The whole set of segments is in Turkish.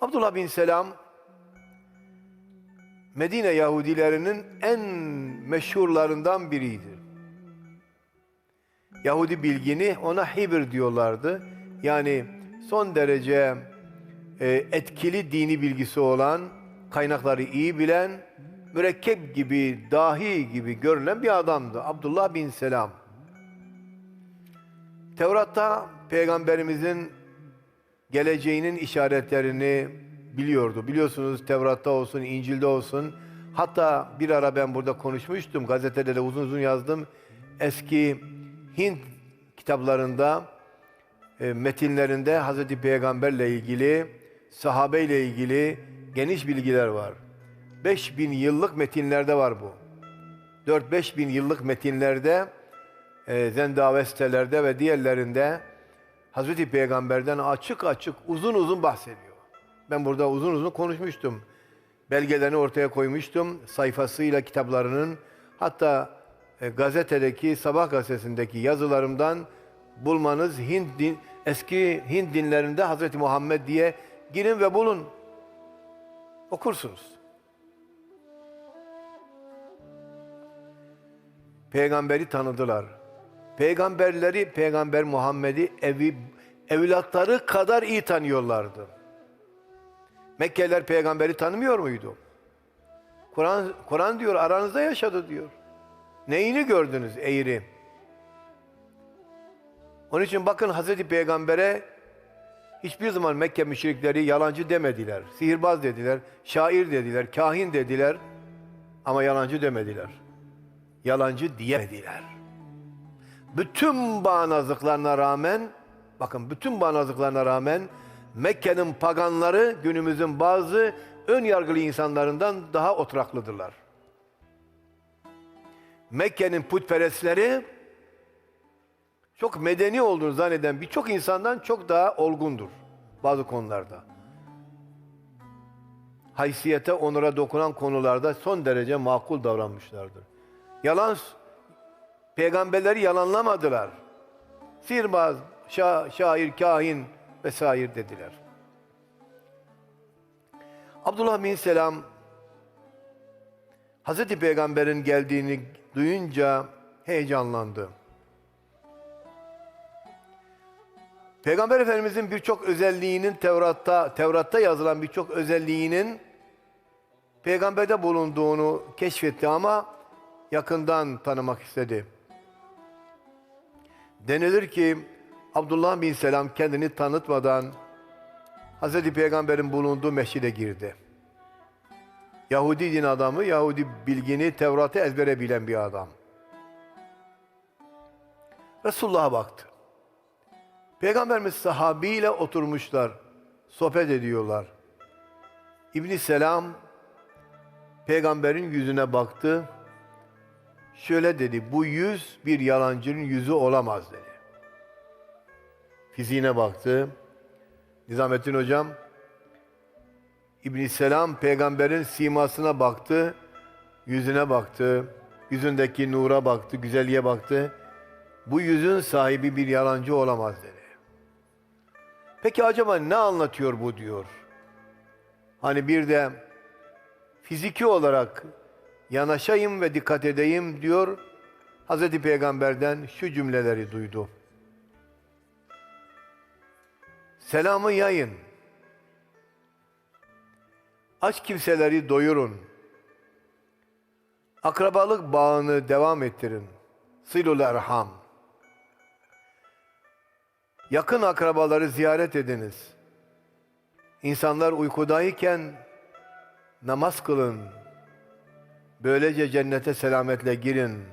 Abdullah bin Selam Medine Yahudilerinin en meşhurlarından biriydi. Yahudi bilgini ona Hibr diyorlardı. Yani son derece e, etkili dini bilgisi olan, kaynakları iyi bilen, mürekkep gibi, dahi gibi görülen bir adamdı. Abdullah bin Selam. Tevrat'ta peygamberimizin geleceğinin işaretlerini biliyordu. Biliyorsunuz Tevrat'ta olsun, İncil'de olsun. Hatta bir ara ben burada konuşmuştum. Gazetede de uzun uzun yazdım. Eski Hint kitaplarında, e, metinlerinde Hazreti Peygamberle ilgili, sahabeyle ilgili geniş bilgiler var. 5000 yıllık metinlerde var bu. 4-5 bin yıllık metinlerde, e, zendavestelerde ve diğerlerinde Hazreti Peygamber'den açık açık uzun uzun bahsediyor. Ben burada uzun uzun konuşmuştum. Belgelerini ortaya koymuştum. Sayfasıyla kitaplarının hatta e, gazetedeki Sabah gazetesindeki yazılarımdan bulmanız Hint din, eski Hint dinlerinde Hazreti Muhammed diye girin ve bulun. Okursunuz. Peygamberi tanıdılar. Peygamberleri, Peygamber Muhammed'i evi, evlatları kadar iyi tanıyorlardı. Mekkeliler peygamberi tanımıyor muydu? Kur'an Kur'an diyor aranızda yaşadı diyor. Neyini gördünüz eğri? Onun için bakın Hazreti Peygamber'e hiçbir zaman Mekke müşrikleri yalancı demediler. Sihirbaz dediler, şair dediler, kahin dediler ama yalancı demediler. Yalancı diyemediler. Bütün bağnazlıklarına rağmen bakın bütün bağnazlıklarına rağmen Mekke'nin paganları günümüzün bazı ön yargılı insanlarından daha oturaklıdırlar. Mekke'nin putperestleri çok medeni olduğunu zanneden birçok insandan çok daha olgundur bazı konularda. Haysiyete, onura dokunan konularda son derece makul davranmışlardır. Yalan, peygamberleri yalanlamadılar. Sihirbaz, şa, şair, kahin vesaire dediler. Abdullah bin Selam Hazreti Peygamber'in geldiğini duyunca heyecanlandı. Peygamber Efendimizin birçok özelliğinin Tevrat'ta Tevrat'ta yazılan birçok özelliğinin peygamberde bulunduğunu keşfetti ama yakından tanımak istedi. Denilir ki Abdullah bin Selam kendini tanıtmadan Hazreti Peygamber'in bulunduğu mescide girdi. Yahudi din adamı, Yahudi bilgini, Tevrat'ı ezbere bilen bir adam. Resulullah'a baktı. Peygamberimiz sahabiyle oturmuşlar, sohbet ediyorlar. İbn Selam peygamberin yüzüne baktı. Şöyle dedi, bu yüz bir yalancının yüzü olamaz dedi. Fiziğine baktı. Nizamettin hocam İbn Selam peygamberin simasına baktı, yüzüne baktı, yüzündeki nura baktı, güzelliğe baktı. Bu yüzün sahibi bir yalancı olamaz dedi. Peki acaba ne anlatıyor bu diyor. Hani bir de fiziki olarak yanaşayım ve dikkat edeyim diyor. Hazreti Peygamber'den şu cümleleri duydu. Selamı yayın. Aç kimseleri doyurun. Akrabalık bağını devam ettirin. Silul erham. Yakın akrabaları ziyaret ediniz. İnsanlar uykudayken namaz kılın. Böylece cennete selametle girin.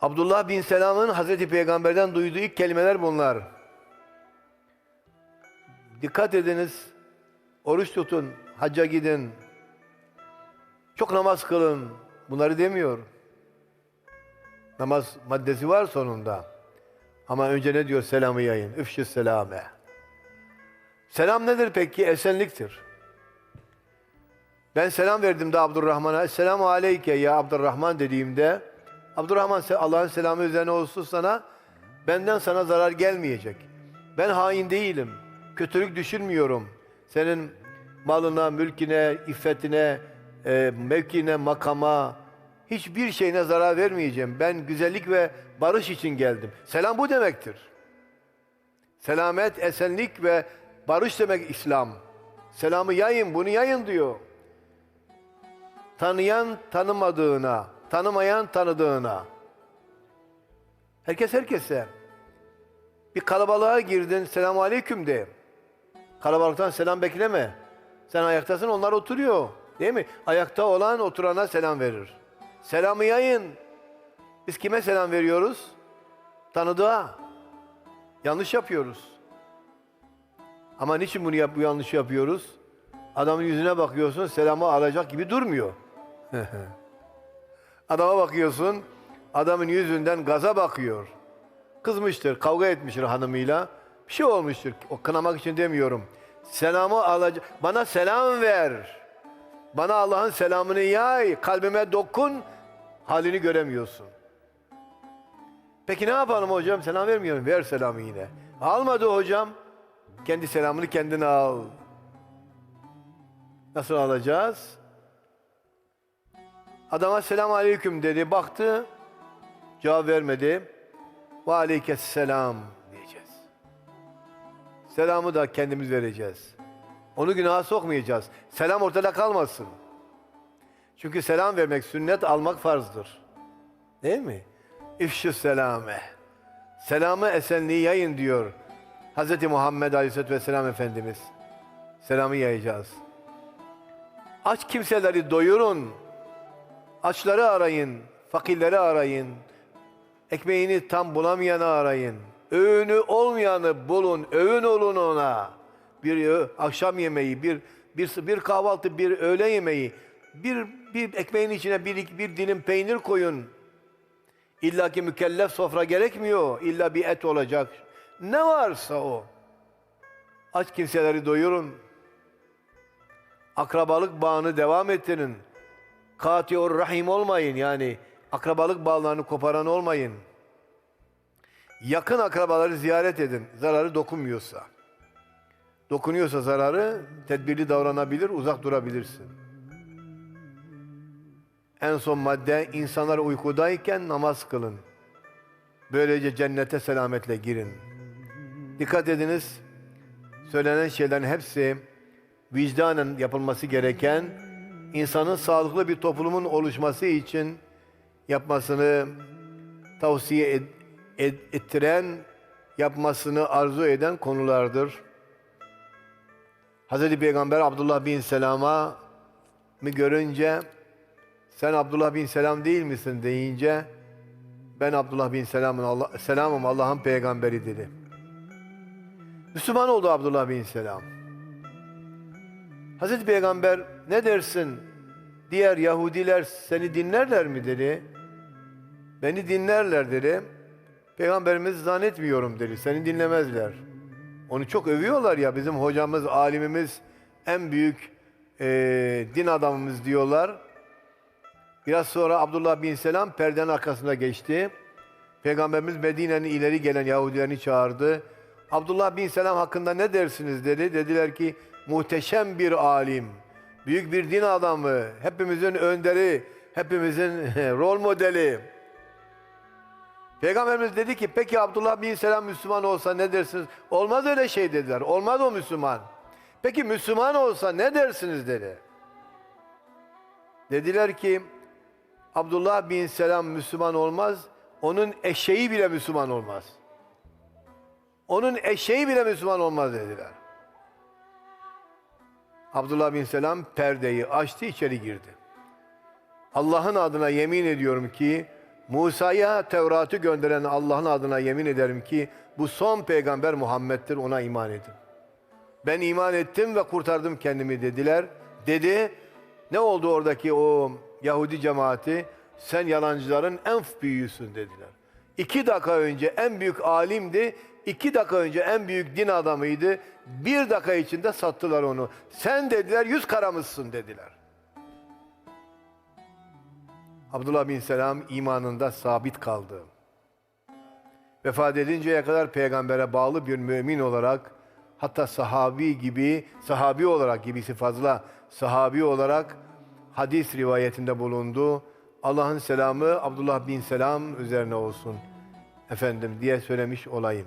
Abdullah bin Selam'ın Hazreti Peygamber'den duyduğu ilk kelimeler bunlar. Dikkat ediniz, oruç tutun, hacca gidin, çok namaz kılın. Bunları demiyor. Namaz maddesi var sonunda. Ama önce ne diyor? Selamı yayın. Üfşü selame. Selam nedir peki? Esenliktir. Ben selam verdim de Abdurrahman'a. Selamu aleyke ya Abdurrahman dediğimde Abdurrahman Allah'ın selamı üzerine olsun sana. Benden sana zarar gelmeyecek. Ben hain değilim. Kötülük düşünmüyorum. Senin malına, mülkine, iffetine, e, mevkine, makama, hiçbir şeyine zarar vermeyeceğim. Ben güzellik ve barış için geldim. Selam bu demektir. Selamet, esenlik ve barış demek İslam. Selamı yayın, bunu yayın diyor. Tanıyan tanımadığına, tanımayan tanıdığına. Herkes herkese. Bir kalabalığa girdin, selamun aleyküm de. Kalabalıktan selam bekleme. Sen ayaktasın, onlar oturuyor. Değil mi? Ayakta olan oturana selam verir. Selamı yayın. Biz kime selam veriyoruz? Tanıdığa. Yanlış yapıyoruz. Ama niçin bunu yap, bu yanlışı yapıyoruz? Adamın yüzüne bakıyorsun, selamı alacak gibi durmuyor. Adama bakıyorsun, adamın yüzünden gaza bakıyor. Kızmıştır, kavga etmiştir hanımıyla. Bir şey olmuştur. O kınamak için demiyorum. Selamı alacak. Bana selam ver. Bana Allah'ın selamını yay. Kalbime dokun. Halini göremiyorsun. Peki ne yapalım hocam? Selam vermiyorum. Ver selamı yine. Almadı hocam. Kendi selamını kendine al. Nasıl alacağız? Adama selam aleyküm dedi. Baktı. Cevap vermedi. Ve aleykesselam diyeceğiz. Selamı da kendimiz vereceğiz. Onu günaha sokmayacağız. Selam ortada kalmasın. Çünkü selam vermek sünnet, almak farzdır. Değil mi? İfşü selame. Selamı esenliği yayın diyor. Hz. Muhammed Aleyhisselatü Vesselam Efendimiz. Selamı yayacağız. Aç kimseleri doyurun. Açları arayın. Fakirleri arayın. Ekmeğini tam bulamayanı arayın. Öğünü olmayanı bulun. Öğün olun ona. Bir ö- akşam yemeği, bir bir bir kahvaltı, bir öğle yemeği, bir bir ekmeğin içine bir bir dilim peynir koyun. İlla ki mükellef sofra gerekmiyor. İlla bir et olacak. Ne varsa o. Aç kimseleri doyurun. Akrabalık bağını devam ettirin. Katiyor rahim olmayın yani. Akrabalık bağlarını koparan olmayın. Yakın akrabaları ziyaret edin. Zararı dokunmuyorsa. Dokunuyorsa zararı tedbirli davranabilir, uzak durabilirsin. En son madde insanlar uykudayken namaz kılın. Böylece cennete selametle girin. Dikkat ediniz. Söylenen şeylerin hepsi vicdanen yapılması gereken insanın sağlıklı bir toplumun oluşması için yapmasını tavsiye ed- ed- ettiren, yapmasını arzu eden konulardır. Hz. Peygamber Abdullah bin Selam'a mı görünce sen Abdullah bin Selam değil misin deyince ben Abdullah bin Selam'ın Allah, Selam'ım Allah'ın peygamberi dedi. Müslüman oldu Abdullah bin Selam. Hazreti Peygamber ne dersin? Diğer Yahudiler seni dinlerler mi dedi. Beni dinlerler dedi. Peygamberimiz zannetmiyorum dedi. Seni dinlemezler. Onu çok övüyorlar ya bizim hocamız, alimimiz, en büyük eee, din adamımız diyorlar. Biraz sonra Abdullah bin Selam perdenin arkasına geçti. Peygamberimiz Medine'nin ileri gelen Yahudilerini çağırdı. Abdullah bin Selam hakkında ne dersiniz dedi. Dediler ki muhteşem bir alim, büyük bir din adamı, hepimizin önderi, hepimizin rol modeli. Peygamberimiz dedi ki peki Abdullah bin Selam Müslüman olsa ne dersiniz? Olmaz öyle şey dediler. Olmaz o Müslüman. Peki Müslüman olsa ne dersiniz dedi. Dediler ki Abdullah bin Selam Müslüman olmaz. Onun eşeği bile Müslüman olmaz. Onun eşeği bile Müslüman olmaz dediler. Abdullah bin Selam perdeyi açtı içeri girdi. Allah'ın adına yemin ediyorum ki Musa'ya Tevrat'ı gönderen Allah'ın adına yemin ederim ki bu son peygamber Muhammed'dir ona iman edin. Ben iman ettim ve kurtardım kendimi dediler. Dedi. Ne oldu oradaki o Yahudi cemaati? Sen yalancıların en büyüğüsün dediler. İki dakika önce en büyük alimdi. iki dakika önce en büyük din adamıydı. Bir dakika içinde sattılar onu. Sen dediler yüz karamızsın dediler. Abdullah bin Selam imanında sabit kaldı. Vefat edinceye kadar peygambere bağlı bir mümin olarak hatta sahabi gibi, sahabi olarak gibisi fazla sahabi olarak hadis rivayetinde bulundu. Allah'ın selamı Abdullah bin Selam üzerine olsun efendim diye söylemiş olayım.